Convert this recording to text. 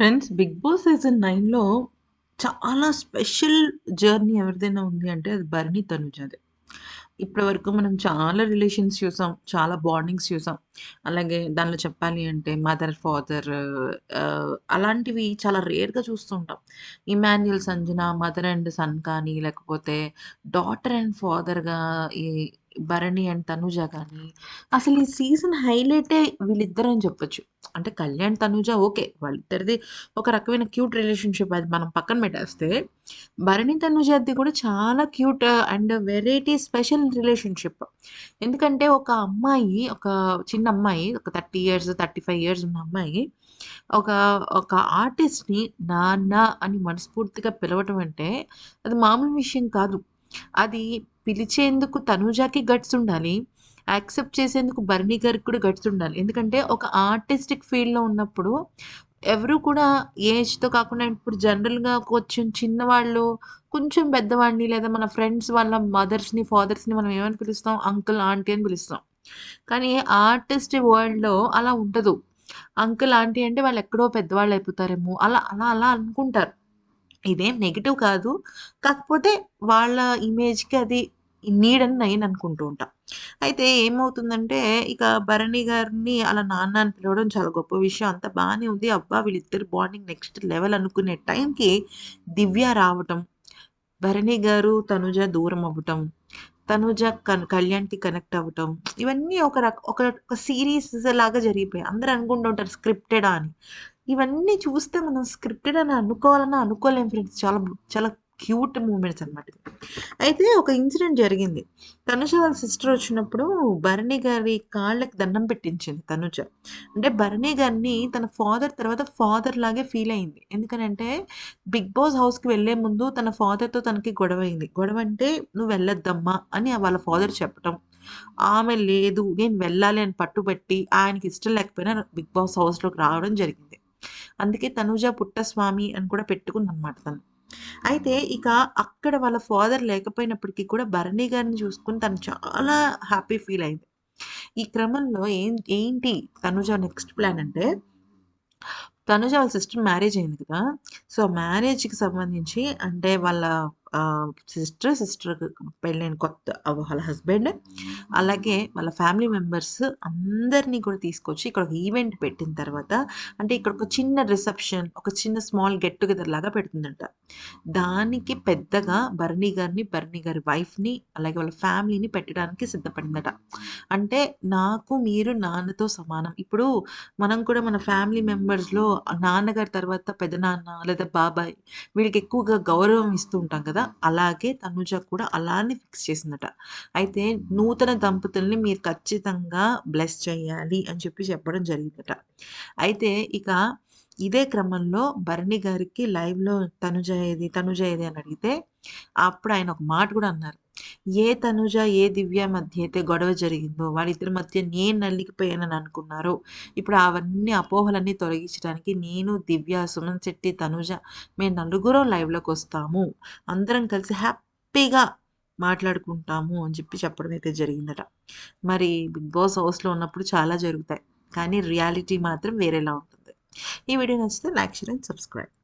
Friends 'big boss' season నైన్లో చాలా special journey ఎవరిదైనా ఉంది అంటే అది భరణి, తనుజాదే. ఇప్పటివరకు మనం చాలా రిలేషన్స్ చూసాం. చాలా బాండింగ్స్ చూసాం. అలాగే దానిలో చెప్పాలి అంటే మదర్, ఫాదర్ అలాంటివి చాలా రేర్‌గా చూస్తూ ఉంటాం. 'Emmanuel Sanjana' mother and son కానీ, లేకపోతే డాటర్ అండ్ ఫాదర్‌గా ఈ భరణి అండ్ తనుజ కానీ, అసలు ఈ సీజన్ హైలైటే వీళ్ళిద్దరని చెప్పొచ్చు. అంటే కళ్యాణ్, తనుజ ఓకే. వాళ్ళిద్దరిది ఒక రకమైన క్యూట్ రిలేషన్‌షిప్ అది మనం పక్కన పెట్టేస్తే, భరణి, తనుజాది కూడా చాలా cute and variety special relationship. ఎందుకంటే ఒక అమ్మాయి, ఒక చిన్న అమ్మాయి ఒక 30 ఇయర్స్, 35 ఇయర్స్ ఉన్న అమ్మాయి ఒక, ఒక ఆర్టిస్ట్‌ని నాన్న అని మనస్ఫూర్తిగా పిలవటం అంటే, అది మామూలు విషయం కాదు. అది పిలిచేందుకు తనుజాకి గట్స్ ఉండాలి. యాక్సెప్ట్ చేసేందుకు బర్నీ గారికి కూడా గట్స్ ఉండాలి. ఎందుకంటే ఒక ఆర్టిస్టిక్ ఫీల్డ్‌లో ఉన్నప్పుడు ఎవరు కూడా ఏజ్‌తో కాకుండా ఇప్పుడు జనరల్‌గా కొంచెం చిన్నవాళ్ళు, కొంచెం పెద్దవాడిని లేదా మన ఫ్రెండ్స్ వాళ్ళ మదర్స్‌ని, ఫాదర్స్‌ని మనం ఏమని పిలుస్తాం? అంకుల్, ఆంటీ అని పిలుస్తాం. కానీ ఆర్టిస్ట్ వరల్డ్‌లో అలా ఉండదు. అంకుల్, ఆంటీ అంటే వాళ్ళు ఎక్కడో పెద్దవాళ్ళు అయిపోతారేమో అలా, అలా, అలా అనుకుంటారు. ఇదేం నెగిటివ్ కాదు. కాకపోతే వాళ్ళ ఇమేజ్‌కి అది నీడ్ అని నేను అనుకుంటూ ఉంటా. అయితే ఏమవుతుందంటే ఇక భరణి గారిని అలా నాన్న అని పిలవడం చాలా గొప్ప విషయం. అంతా బాగానే ఉంది. అబ్బా! వీళ్ళిద్దరు బాండింగ్ నెక్స్ట్ లెవెల్ అనుకునే టైంకి దివ్య రావటం. భరణి గారు, తనుజ దూరం అవ్వటం. తనుజ కన్ కళ్యాణ్‌కి కనెక్ట్ అవ్వటం. ఇవన్నీ ఒక రక ఒక ఒక సిరీస్ లాగా జరిగిపోయాయి. అందరూ అనుకుంటూ ఉంటారు స్క్రిప్టెడా అని. ఇవన్నీ చూస్తే మనం స్క్రిప్టెడ్ అని అనుకోవాలని అనుకోలేం ఫ్రెండ్స్. చాలా చాలా క్యూట్ మూమెంట్స్ అన్నమాట. అయితే ఒక ఇన్సిడెంట్ జరిగింది. తనుజ వాళ్ళ సిస్టర్ వచ్చినప్పుడు భరణి గారి కాళ్ళకి దండం పెట్టించింది తనుజ. అంటే భరణి గారిని తన ఫాదర్ తర్వాత ఫాదర్ లాగే ఫీల్ అయింది. ఎందుకనంటే 'బిగ్ బాస్' హౌస్‌కి వెళ్ళే ముందు తన ఫాదర్‌తో తనకి గొడవ అయింది గొడవ అంటే "నువ్వు వెళ్ళొద్దమ్మా" అని వాళ్ళ ఫాదర్ చెప్పటం. ఆమె లేదు నేను వెళ్ళాలి అని పట్టుబట్టి ఆయనకి ఇష్టం లేకపోయినా 'బిగ్ బాస్' హౌస్‌లోకి రావడం జరిగింది. అందుకే తనుజ పుట్టస్వామి అని కూడా పెట్టుకుందనమాట తను. అయితే ఇక అక్కడ వాళ్ళ ఫాదర్ లేకపోయినప్పటికీ కూడా భరణి గారిని చూసుకుని తను చాలా హ్యాపీ ఫీల్ అయింది. ఈ క్రమంలో ఏం ఏంటి తనుజ నెక్స్ట్ ప్లాన్ అంటే తనుజ వాళ్ళ సిస్టర్ మ్యారేజ్ అయింది కదా! సో, మ్యారేజ్‌కి సంబంధించి అంటే వాళ్ళ సిస్టర్ సిస్టర్, పెళ్ళైన కొత్త వాళ్ళ హస్బెండ్ అలాగే వాళ్ళ ఫ్యామిలీ మెంబర్స్ అందరిని కూడా తీసుకొచ్చి ఇక్కడ ఒక ఈవెంట్ పెట్టిన తర్వాత అంటే ఇక్కడ ఒక చిన్న రిసెప్షన్, ఒక చిన్న స్మాల్ గెట్ టుగెదర్ లాగా పెడుతుందంట. దానికి పెద్దగా భరణి గారిని, భరణి గారి వైఫ్‌ని అలాగే వాళ్ళ ఫ్యామిలీని పెట్టడానికి సిద్ధపడిందట. అంటే నాకు మీరు నాన్నతో సమానం. ఇప్పుడు మనం కూడా మన ఫ్యామిలీ మెంబర్స్‌లో నాన్నగారి తర్వాత పెదనాన్న లేదా బాబాయ్ వీళ్ళకి ఎక్కువగా గౌరవం ఇస్తూ ఉంటాం కదా కదా! అలాగే తనుజ కూడా అలానే ఫిక్స్ చేసిందట. అయితే నూతన దంపతుల్ని మీరు ఖచ్చితంగా బ్లెస్ చేయాలి అని చెప్పి చెప్పడం జరిగిందట. అయితే ఇక ఇదే క్రమంలో భరణి గారికి లైవ్‌లో తనుజ ఏది? తనుజ ఏది? అని అడిగితే అప్పుడు ఆయన ఒక మాట కూడా అన్నారు. ఏ తనుజ, ఏ దివ్య మధ్య అయితే గొడవ జరిగిందో వాళ్ళిద్దరి మధ్య నేను నలిగిపోయానని అనుకున్నారో ఇప్పుడు అవన్నీ అపోహలన్నీ తొలగించడానికి నేను, దివ్య, సుమన్ శెట్టి, తనుజ మేము నలుగురం లైవ్‌లోకి వస్తాము. అందరం కలిసి హ్యాపీగా మాట్లాడుకుంటాము అని చెప్పి చెప్పడం అయితే జరిగిందట. మరి 'బిగ్ బాస్' హౌస్‌లో ఉన్నప్పుడు చాలా జరుగుతాయి. కానీ రియాలిటీ మాత్రం వేరేలా ఉంటుంది. ఈ వీడియో నచ్చితే లైక్, షేర్ అండ్ సబ్స్క్రైబ్.